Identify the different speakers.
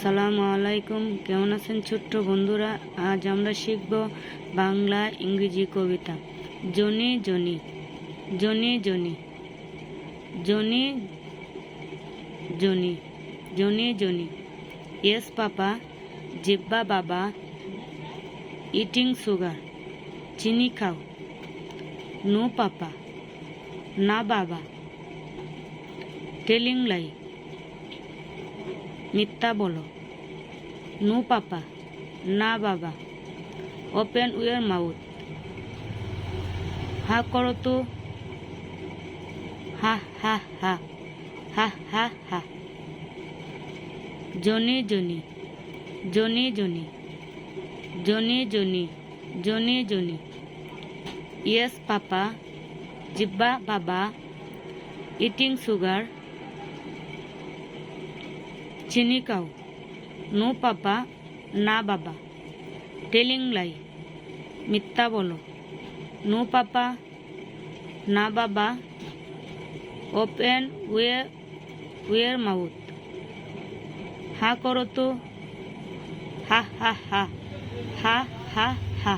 Speaker 1: আসসালামু আলাইকুম। কেমন আছেন ছোট্ট বন্ধুরা? আজ আমরা শিখব বাংলা ইংরেজি কবিতা। Johnny Johnny Johnny Johnny Johnny Johnny Johnny Johnny. Yes papa, জিব্বা বাবা, ইটিং সুগার, চিনি খাও। নো পাপা, না বাবা। টেলিং লাই মিথ্যা বলো। নো পাপা, না বাবা। ওপেন উয়ার মাউথ হা করো তো। হা হা হা। হা হা হা। Johnny Johnny. Johnny Johnny. Johnny Johnny. Johnny Johnny. Yes papa জিব্বা, বাবা। ইটিং সুগার চিনি কাউ নো পাপা না বাবা টেলিং লাই মিথ্যা বলো নো পাপা না বাবা ওপেন ওয়ে ওয়ের মাউথ হা করো তো হা হা হা হা হা হা